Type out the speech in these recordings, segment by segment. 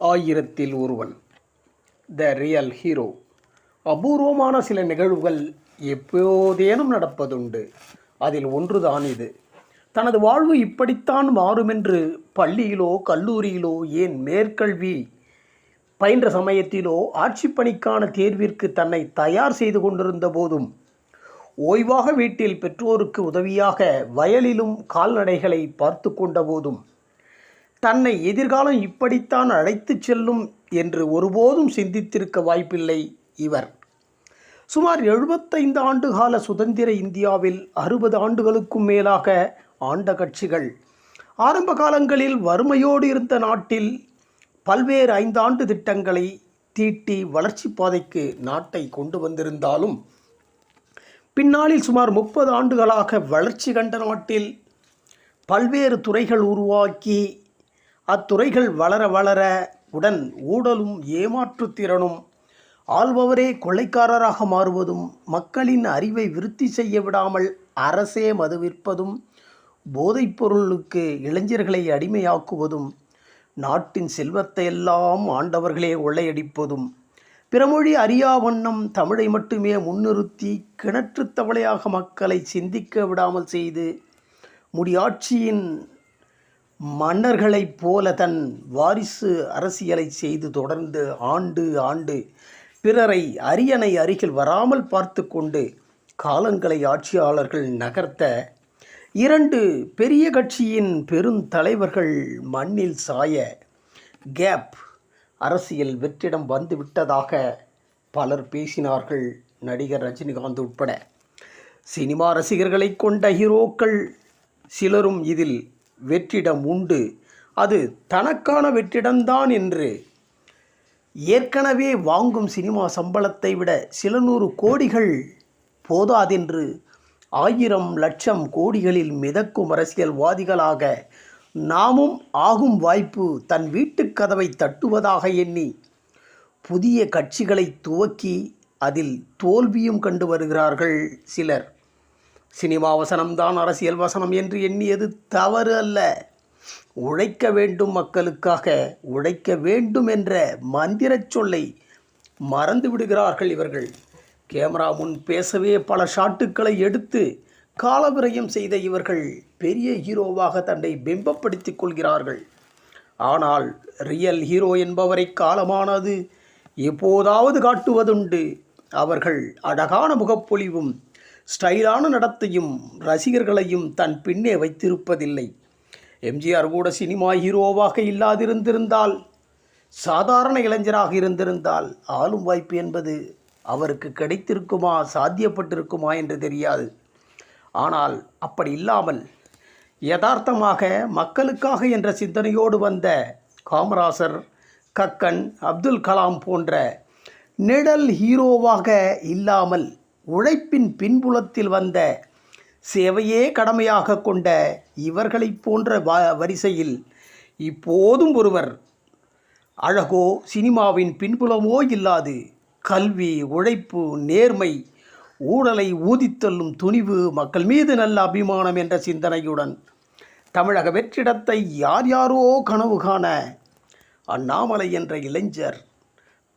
ஆயிரத்தில் ஒருவன். த real hero அபூர்வமான சில நிகழ்வுகள் எப்போதேனும் நடப்பதுண்டு. அதில் ஒன்றுதான் இது. தனது வாழ்வு இப்படித்தான் மாறுமென்று பள்ளியிலோ கல்லூரியிலோ ஏன் மேற்கல்வி பயின்ற சமயத்திலோ ஆட்சிப்பணிக்கான தேர்விற்கு தன்னை தயார் செய்து கொண்டிருந்த போதும் ஓய்வாக வீட்டில் பெற்றோருக்கு உதவியாக வயலிலும் கால்நடைகளை பார்த்து கொண்ட போதும் தன்னை எதிர்காலம் இப்படித்தான் அழைத்துச் செல்லும் என்று ஒருபோதும் சிந்தித்திருக்க வாய்ப்பில்லை இவர். சுமார் எழுபத்தைந்து ஆண்டு கால சுதந்திர இந்தியாவில் அறுபது ஆண்டுகளுக்கும் மேலாக ஆண்ட கட்சிகள். ஆரம்ப காலங்களில் வறுமையோடு இருந்த நாட்டில் பல்வேறு ஐந்தாண்டு திட்டங்களை தீட்டி வளர்ச்சி பாதைக்கு நாட்டை கொண்டு வந்திருந்தாலும் பின்னாளில் சுமார் முப்பது ஆண்டுகளாக வளர்ச்சி கண்ட நாட்டில் பல்வேறு துறைகள் உருவாக்கி அத்துறைகள் வளர வளர உடன் ஊழலும் ஏமாற்றுத்திறனும் ஆள்பவரே கொள்ளைக்காரராக மாறுவதும் மக்களின் அறிவை விருத்தி செய்ய விடாமல் அரசே மது விற்பதும் போதைப் பொருளுக்கு இளைஞர்களை அடிமையாக்குவதும் நாட்டின் செல்வத்தை எல்லாம் ஆண்டவர்களே கொள்ளையடிப்பதும் பிறமொழி அறியா வண்ணம் தமிழை மட்டுமே முன்னிறுத்தி கிணற்றுத் தவளையாக மக்களை சிந்திக்க விடாமல் செய்து முடியாட்சியின் மன்னர்களைப் போல தன் வாரிசு அரசியலை செய்து தொடர்ந்து ஆண்டு ஆண்டு பிறரை அரியணை அருகில் வராமல் பார்த்து கொண்டு காலங்களை ஆட்சியாளர்கள் நகர்த்த இரண்டு பெரிய கட்சியின் பெருந்தலைவர்கள் மண்ணில் சாய கேப் அரசியல் வெற்றிடம் வந்துவிட்டதாக பலர் பேசினார்கள் நடிகர் ரஜினிகாந்த் உட்பட. சினிமா ரசிகர்களை கொண்ட ஹீரோக்கள் சிலரும் இதில் வெற்றிடம் உண்டு. அது தனக்கான வெற்றிடம்தான் என்று. ஏற்கனவே வாங்கும் சினிமா சம்பளத்தை விட சில நூறு கோடிகள் போதாதென்று ஆயிரம் லட்சம் கோடிகளில் மிதக்கும் அரசியல்வாதிகளாக நாமும் ஆகும் வாய்ப்பு தன் வீட்டுக் கதவை தட்டுவதாக எண்ணி புதிய கட்சிகளை துவக்கி அதில் தோல்வியும் கண்டு வருகிறார்கள் சிலர். சினிமா வசனம்தான் அரசியல் வசனம் என்று எண்ணியது தவறு அல்ல. உழைக்க வேண்டும் மக்களுக்காக உழைக்க வேண்டும் என்ற மந்திரச் சொல்லை மறந்து விடுகிறார்கள் இவர்கள். கேமரா முன் பேசவே பல ஷாட்டுக்களை எடுத்து காலவிரயம் செய்த இவர்கள் பெரிய ஹீரோவாக தன்னை பிம்பப்படுத்தி கொள்கிறார்கள். ஆனால் ரியல் ஹீரோ என்பவரை காலமானது எப்போதாவது காட்டுவதுண்டு. அவர்கள் அழகான முகப்பொலிவும் ஸ்டைலான நடத்தையும் ரசிகர்களையும் தன் பின்னே வைத்திருப்பதில்லை. எம்ஜிஆர் கூட சினிமா ஹீரோவாக இல்லாதிருந்திருந்தால் சாதாரண இளைஞராக இருந்திருந்தால் ஆளும் வாய்ப்பு என்பது அவருக்கு கிடைத்திருக்குமா சாத்தியப்பட்டிருக்குமா என்று தெரியாது. ஆனால் அப்படி இல்லாமல் யதார்த்தமாக மக்களுக்காக என்ற சிந்தனையோடு வந்த காமராசர் கக்கன் அப்துல் கலாம் போன்ற நிழல் ஹீரோவாக இல்லாமல் உழைப்பின் பின்புலத்தில் வந்த சேவையே கடமையாக கொண்ட இவர்களைப் போன்ற வ வரிசையில் இப்போதும் ஒருவர் அழகோ சினிமாவின் பின்புலமோ இல்லாது கல்வி உழைப்பு நேர்மை ஊழலை ஊதித்தள்ளும் துணிவு மக்கள் மீது நல்ல அபிமானம் என்ற சிந்தனையுடன் தமிழக வெற்றிடத்தை யார் யாரோ கனவு காண அண்ணாமலை என்ற இளைஞர்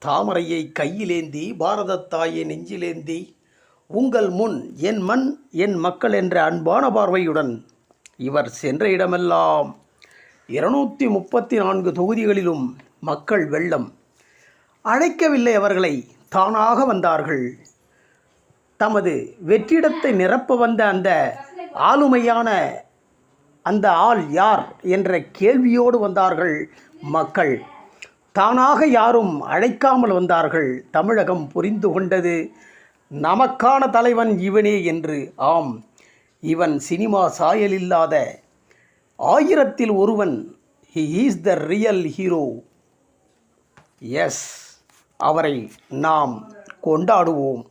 தாமரையை கையிலேந்தி பாரதத் தாயை நெஞ்சிலேந்தி உங்கள் முன் என் மண் என் மக்கள் என்ற அன்பான பார்வையுடன் இவர் சென்ற இடமெல்லாம் இருநூற்றி முப்பத்தி நான்கு தொகுதிகளிலும் மக்கள் வெள்ளம். அழைக்கவில்லை அவர்களை தானாக வந்தார்கள். தமது வெற்றிடத்தை நிரப்ப வந்த அந்த ஆளுமையான அந்த ஆள் யார் என்ற கேள்வியோடு வந்தார்கள் மக்கள். தானாக யாரும் அழைக்காமல் வந்தார்கள். தமிழகம் புரிந்து கொண்டது. நமக்கான தலைவன் இவனே என்று. ஆம் இவன் சினிமா சாயல் இல்லாத ஆயிரத்தில் ஒருவன். He is the real hero S அவரை நாம் கொண்டாடுவோம்.